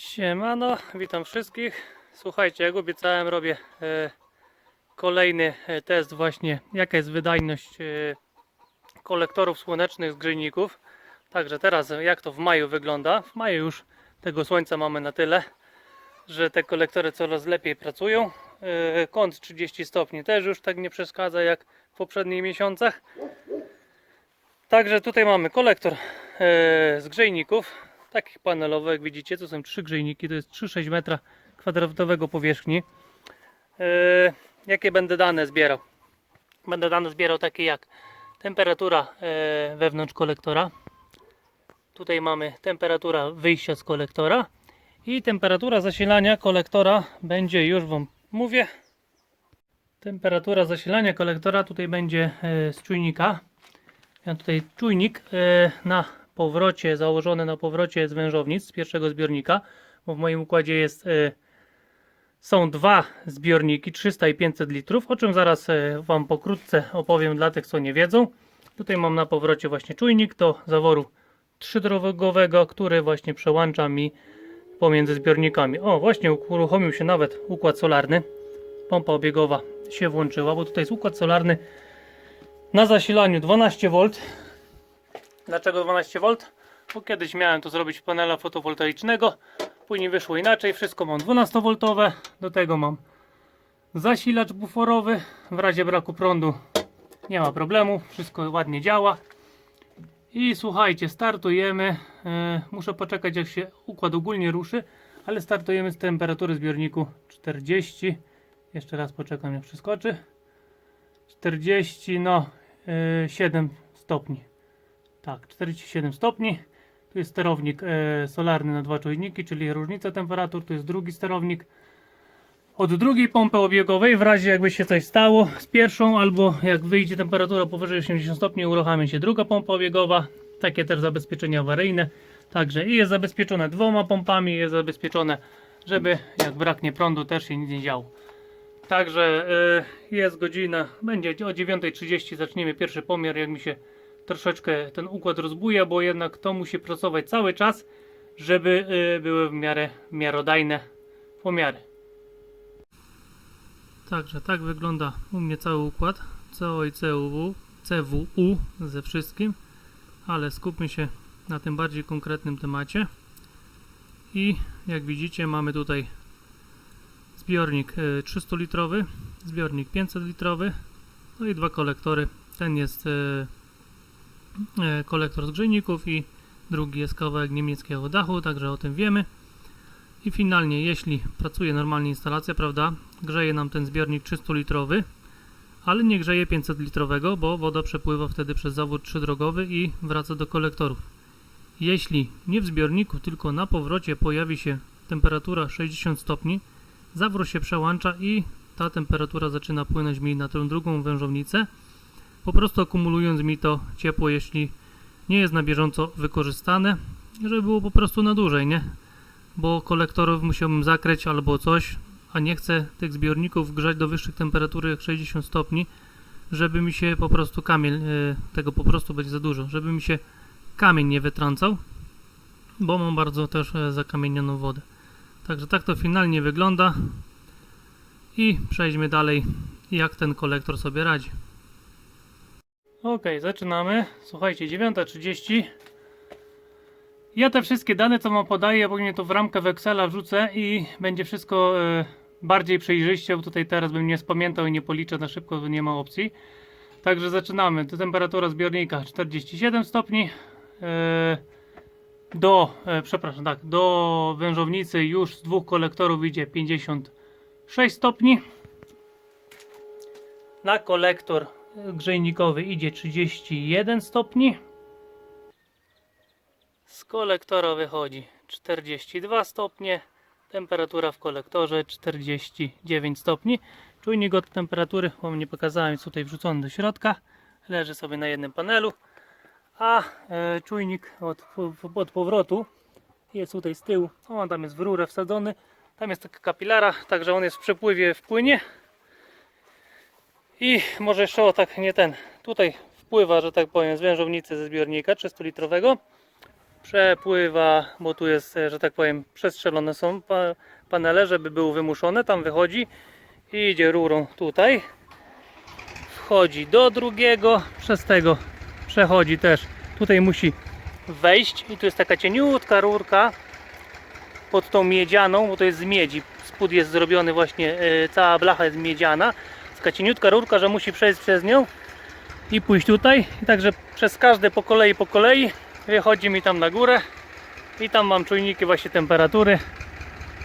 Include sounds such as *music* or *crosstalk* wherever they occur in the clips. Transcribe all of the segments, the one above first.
Siemano, witam wszystkich. Słuchajcie, jak obiecałem, robię e, kolejny e, test właśnie, jaka jest wydajność e, kolektorów słonecznych z grzejników. Także teraz jak to w maju wygląda. W maju już tego słońca mamy na tyle, że te kolektory coraz lepiej pracują. Kąt 30 stopni też już tak nie przeszkadza jak w poprzednich miesiącach. Także tutaj mamy kolektor z grzejników, takich panelowych, jak widzicie, to są trzy grzejniki, to jest 3-6 metra kwadratowego powierzchni. E, jakie będę dane zbierał? Będę dane zbierał takie jak temperatura e, wewnątrz kolektora. Tutaj mamy temperatura wyjścia z kolektora i temperatura zasilania kolektora będzie, już Wam mówię, temperatura zasilania kolektora tutaj będzie e, z czujnika. Ja tutaj czujnik na powrocie, założony na powrocie z wężownic z pierwszego zbiornika, bo w moim układzie jest, e, są dwa zbiorniki, 300 i 500 litrów, o czym zaraz e, Wam pokrótce opowiem dla tych, co nie wiedzą. Tutaj mam na powrocie właśnie czujnik do zaworu trzydrogowego, który właśnie przełącza mi pomiędzy zbiornikami. O, właśnie uruchomił się nawet układ solarny. Pompa obiegowa się włączyła, bo tutaj jest układ solarny na zasilaniu 12V. Dlaczego 12V? Bo kiedyś miałem to zrobić panela fotowoltaicznego, później wyszło inaczej, wszystko mam 12V, do tego mam zasilacz buforowy, w razie braku prądu nie ma problemu, wszystko ładnie działa. I słuchajcie, startujemy, e, muszę poczekać jak się układ ogólnie ruszy, ale startujemy z temperatury zbiorniku 40, jeszcze raz poczekam jak przeskoczy. 40, no e, 7 stopni. Tak, 47 stopni. Tu jest sterownik e, solarny na dwa czujniki, czyli różnica temperatur. Tu jest drugi sterownik. Od drugiej pompy obiegowej, w razie jakby się coś stało z pierwszą, albo jak wyjdzie temperatura powyżej 80 stopni, uruchamia się druga pompa obiegowa. Takie też zabezpieczenia awaryjne. Także i jest zabezpieczone dwoma pompami, jest zabezpieczone, żeby jak braknie prądu też się nic nie działo. Także y, jest godzina, będzie o 9.30 zaczniemy pierwszy pomiar, jak mi się troszeczkę ten układ rozbuja, bo jednak to musi pracować cały czas, żeby y, były w miarę miarodajne pomiary. Także tak wygląda u mnie cały układ CO i CUW, CWU ze wszystkim, ale skupmy się na tym bardziej konkretnym temacie. I jak widzicie mamy tutaj zbiornik e, 300 litrowy, zbiornik 500 litrowy, no i dwa kolektory. Ten jest e, kolektor z grzejników i drugi jest kawałek niemieckiego dachu, także o tym wiemy. I finalnie, jeśli pracuje normalnie instalacja, prawda, grzeje nam ten zbiornik 300 litrowy, ale nie grzeje 500 litrowego, bo woda przepływa wtedy przez zawód trzydrogowy i wraca do kolektorów. Jeśli nie w zbiorniku, tylko na powrocie pojawi się temperatura 60 stopni, zawór się przełącza i ta temperatura zaczyna płynąć mi na tę drugą wężownicę, po prostu akumulując mi to ciepło, jeśli nie jest na bieżąco wykorzystane, żeby było po prostu na dłużej, nie? Bo kolektorów musiałbym zakryć albo coś, a nie chcę tych zbiorników grzać do wyższych temperatur jak 60 stopni, żeby mi się po prostu kamień, e, tego po prostu będzie za dużo, żeby mi się kamień nie wytrącał, bo mam bardzo też e, zakamienioną wodę. Także tak to finalnie wygląda i przejdźmy dalej, jak ten kolektor sobie radzi. Ok, zaczynamy. Słuchajcie, 9.30. Ja te wszystkie dane, co wam podaję, później to w ramkę Excela wrzucę i będzie wszystko e, bardziej przejrzyście, bo tutaj teraz bym nie spamiętał i nie policzę na szybko, bo nie ma opcji. Także zaczynamy. To temperatura zbiornika 47 stopni. E, do, e, przepraszam, tak, do wężownicy już z dwóch kolektorów idzie 56 stopni. Na kolektor grzejnikowy idzie 31 stopni. Z kolektora wychodzi 42 stopnie. Temperatura w kolektorze 49 stopni. Czujnik od temperatury, bo nie pokazałem, jest tutaj wrzucony do środka. Leży sobie na jednym panelu. A e, czujnik od, od powrotu jest tutaj z tyłu. On tam jest w rurę wsadzony. Tam jest taka kapilara, także on jest w przepływie w płynie. I może jeszcze o tak nie ten. Tutaj wpływa, że tak powiem, z wężownicy ze zbiornika 300 litrowego. przepływa, bo tu jest, e, że tak powiem, przestrzelone są pa- panele, żeby były wymuszone, tam wychodzi i idzie rurą tutaj, wchodzi do drugiego, przez tego przechodzi też, tutaj musi wejść i tu jest taka cieniutka rurka pod tą miedzianą, bo to jest z miedzi, spód jest zrobiony właśnie, e, cała blacha jest miedziana, taka cieniutka rurka, że musi przejść przez nią i pójść tutaj. I także przez każde po kolei po kolei wychodzi mi tam na górę i tam mam czujniki właśnie temperatury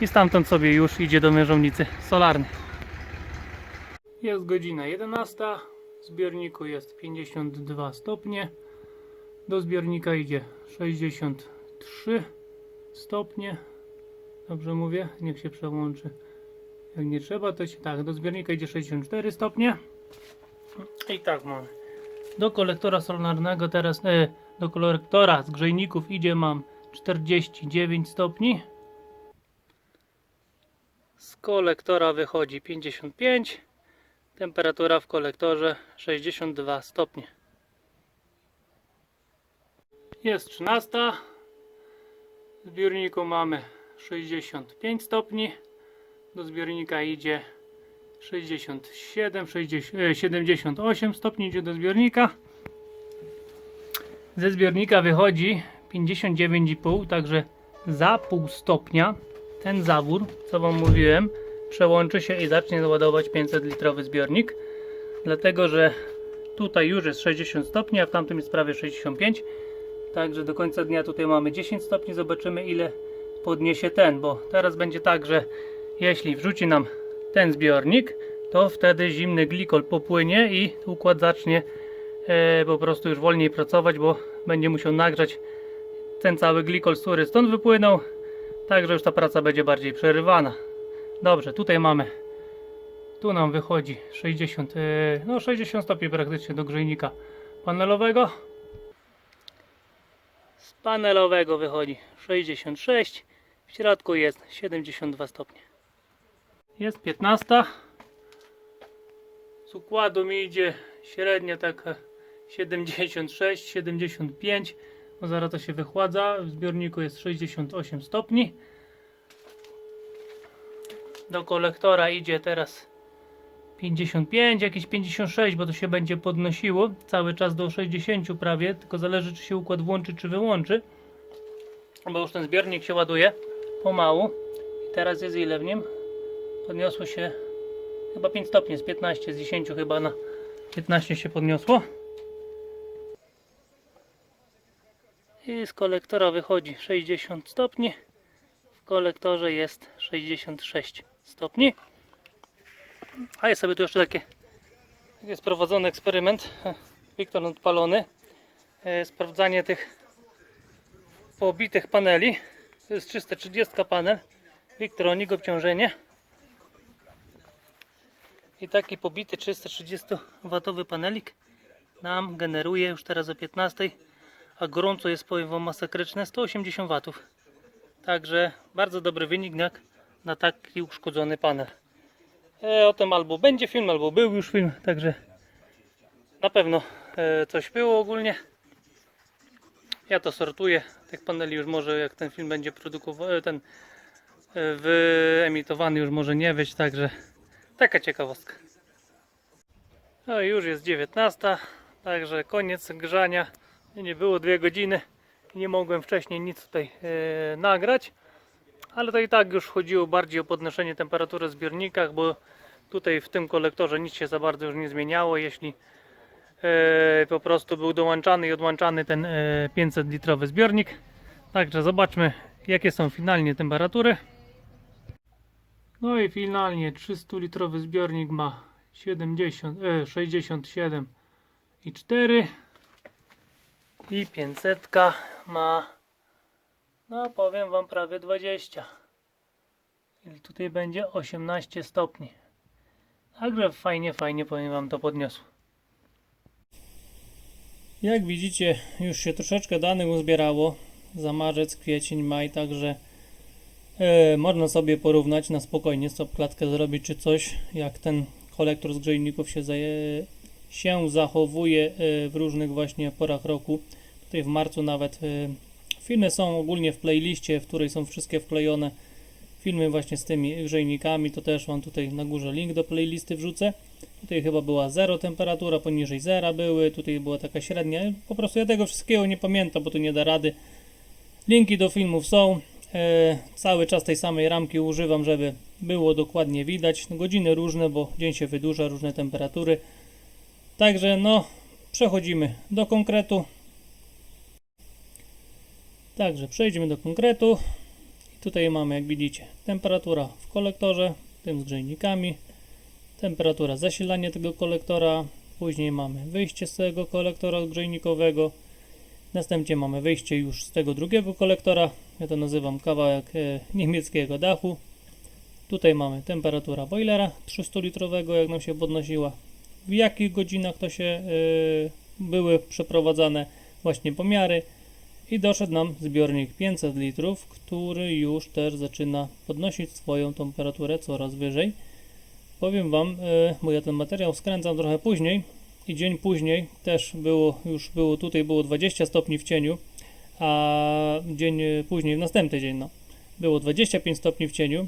i stamtąd sobie już idzie do mierzownicy solarnej. Jest godzina 11, w zbiorniku jest 52 stopnie, do zbiornika idzie 63 stopnie, dobrze mówię, niech się przełączy, jak nie trzeba to się, tak, do zbiornika idzie 64 stopnie i tak mamy. Do kolektora solarnego teraz, e, do kolektora z grzejników idzie mam 49 stopni. Z kolektora wychodzi 55. Temperatura w kolektorze 62 stopnie. Jest 13. W zbiorniku mamy 65 stopni. Do zbiornika idzie 67, 60, e, 78 stopni idzie do zbiornika. Ze zbiornika wychodzi 59,5, także za pół stopnia ten zawór, co Wam mówiłem, przełączy się i zacznie ładować 500 litrowy zbiornik. Dlatego, że tutaj już jest 60 stopni, a w tamtym jest prawie 65. Także do końca dnia tutaj mamy 10 stopni. Zobaczymy ile podniesie ten, bo teraz będzie tak, że jeśli wrzuci nam ten zbiornik, to wtedy zimny glikol popłynie i układ zacznie e, po prostu już wolniej pracować, bo będzie musiał nagrzać ten cały glikol, który stąd wypłynął. Także już ta praca będzie bardziej przerywana. Dobrze, tutaj mamy. Tu nam wychodzi 60, e, no 60 stopni praktycznie do grzejnika panelowego. Z panelowego wychodzi 66. W środku jest 72 stopnie. Jest 15. Z układu mi idzie średnio tak 76-75. No zaraz to się wychładza. W zbiorniku jest 68 stopni. Do kolektora idzie teraz 55, jakieś 56, bo to się będzie podnosiło cały czas do 60 prawie, tylko zależy czy się układ włączy czy wyłączy. Bo już ten zbiornik się ładuje pomału. I teraz jest ile w nim? Podniosło się chyba 5 stopni, z 15, z 10 chyba na 15 się podniosło. I z kolektora wychodzi 60 stopni. W kolektorze jest 66 stopni. A jest sobie tu jeszcze takie jest prowadzony eksperyment. *laughs* Wiktor odpalony. E, Sprawdzanie tych pobitych paneli. To jest 330 panel. Wiktronik obciążenie. I taki pobity 330 watowy panelik nam generuje już teraz o 15 a gorąco jest powiem wam masakryczne 180 watów. Także bardzo dobry wynik jak na taki uszkodzony panel. E, o tym albo będzie film albo był już film także na pewno e, coś było ogólnie. Ja to sortuję. Tych paneli już może jak ten film będzie produkowany ten e, wyemitowany już może nie być także taka ciekawostka no i już jest 19 także koniec grzania nie było dwie godziny. Nie mogłem wcześniej nic tutaj e, nagrać. Ale to i tak już chodziło bardziej o podnoszenie temperatury w zbiornikach, bo tutaj w tym kolektorze nic się za bardzo już nie zmieniało. Jeśli e, po prostu był dołączany i odłączany ten e, 500 litrowy zbiornik. Także zobaczmy jakie są finalnie temperatury. No i finalnie 300 litrowy zbiornik ma 70, e, 67 i 4 i 500 ma no powiem wam prawie 20 i tutaj będzie 18 stopni. Także fajnie fajnie powiem wam to podniosło. Jak widzicie już się troszeczkę danych uzbierało. Za marzec, kwiecień, maj także e, można sobie porównać na spokojnie stop klatkę zrobić czy coś jak ten kolektor z grzejników się, zaje, się zachowuje e, w różnych właśnie porach roku. Tutaj w marcu nawet e, Filmy są ogólnie w playliście, w której są wszystkie wklejone filmy właśnie z tymi grzejnikami, to też Wam tutaj na górze link do playlisty wrzucę. Tutaj chyba była 0 temperatura, poniżej zera były, tutaj była taka średnia. Po prostu ja tego wszystkiego nie pamiętam, bo tu nie da rady. Linki do filmów są. E, cały czas tej samej ramki używam, żeby było dokładnie widać. Godziny różne, bo dzień się wydłuża, różne temperatury. Także no, przechodzimy do konkretu. Także przejdźmy do konkretu. Tutaj mamy, jak widzicie, temperatura w kolektorze, tym z grzejnikami, temperatura zasilania tego kolektora, później mamy wyjście z tego kolektora grzejnikowego, następnie mamy wyjście już z tego drugiego kolektora, ja to nazywam kawałek e, niemieckiego dachu. Tutaj mamy temperatura boilera 300-litrowego, jak nam się podnosiła, w jakich godzinach to się e, były przeprowadzane właśnie pomiary. I doszedł nam zbiornik 500 litrów, który już też zaczyna podnosić swoją temperaturę coraz wyżej. Powiem Wam, e, bo ja ten materiał skręcam trochę później i dzień później też było, już było tutaj było 20 stopni w cieniu, a dzień e, później, w następny dzień, no, było 25 stopni w cieniu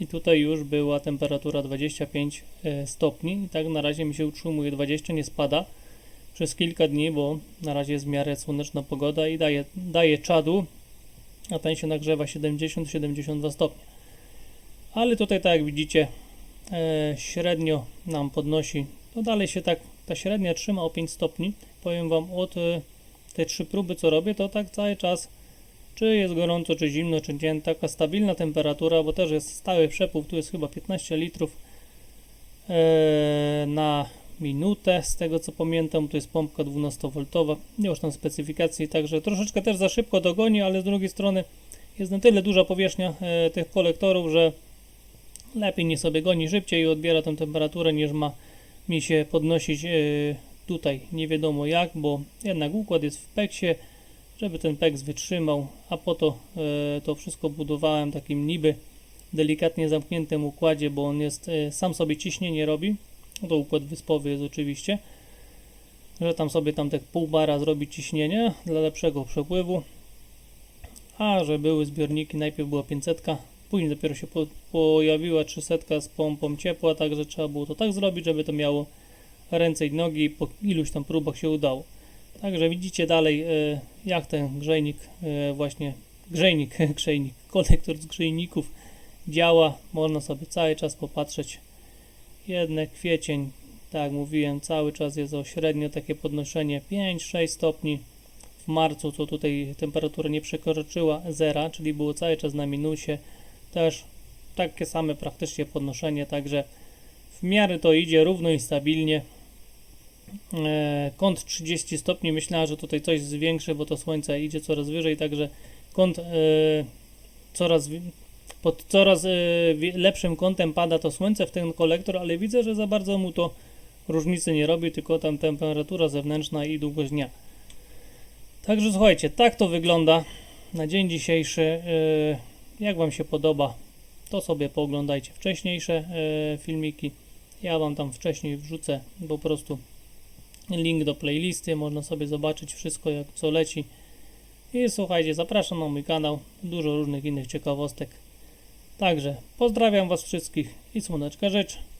i tutaj już była temperatura 25 e, stopni i tak na razie mi się utrzymuje 20, nie spada przez kilka dni, bo na razie jest w miarę słoneczna pogoda i daje, daje czadu, a ten się nagrzewa 70-72 stopnie. Ale tutaj tak jak widzicie e, średnio nam podnosi, to dalej się tak ta średnia trzyma o 5 stopni. Powiem Wam od e, te trzy próby co robię, to tak cały czas czy jest gorąco, czy zimno, czy nie, taka stabilna temperatura, bo też jest stały przepływ, tu jest chyba 15 litrów e, na minutę, z tego co pamiętam, to jest pompka 12V, nie już tam specyfikacji, także troszeczkę też za szybko dogoni, ale z drugiej strony jest na tyle duża powierzchnia e, tych kolektorów, że lepiej nie sobie goni szybciej i odbiera tę temperaturę niż ma mi się podnosić e, tutaj. Nie wiadomo jak, bo jednak układ jest w peksie, żeby ten peks wytrzymał, a po to e, to wszystko budowałem takim niby delikatnie zamkniętym układzie, bo on jest e, sam sobie ciśnienie robi, no to układ wyspowy jest oczywiście, że tam sobie tam tak pół bara zrobić ciśnienie dla lepszego przepływu, a że były zbiorniki, najpierw była 500, później dopiero się po, pojawiła 300 z pompą ciepła, także trzeba było to tak zrobić, żeby to miało ręce i nogi po iluś tam próbach się udało. Także widzicie dalej e, jak ten grzejnik e, właśnie grzejnik, *laughs* grzejnik, kolektor z grzejników działa. Można sobie cały czas popatrzeć. Jednak kwiecień, tak jak mówiłem, cały czas jest o średnio takie podnoszenie 5-6 stopni. W marcu to tutaj temperatura nie przekroczyła zera, czyli było cały czas na minusie. Też takie same praktycznie podnoszenie, także w miarę to idzie równo i stabilnie. E, kąt 30 stopni, myślałem, że tutaj coś zwiększy, bo to słońce idzie coraz wyżej, także kąt e, coraz pod coraz e, lepszym kątem pada to słońce w ten kolektor, ale widzę, że za bardzo mu to różnicy nie robi, tylko tam temperatura zewnętrzna i długość dnia. Także słuchajcie, tak to wygląda na dzień dzisiejszy. Jak Wam się podoba, to sobie pooglądajcie wcześniejsze filmiki. Ja Wam tam wcześniej wrzucę po prostu link do playlisty, można sobie zobaczyć wszystko jak co leci. I słuchajcie, zapraszam na mój kanał, dużo różnych innych ciekawostek. Także pozdrawiam Was wszystkich i słoneczka życzę.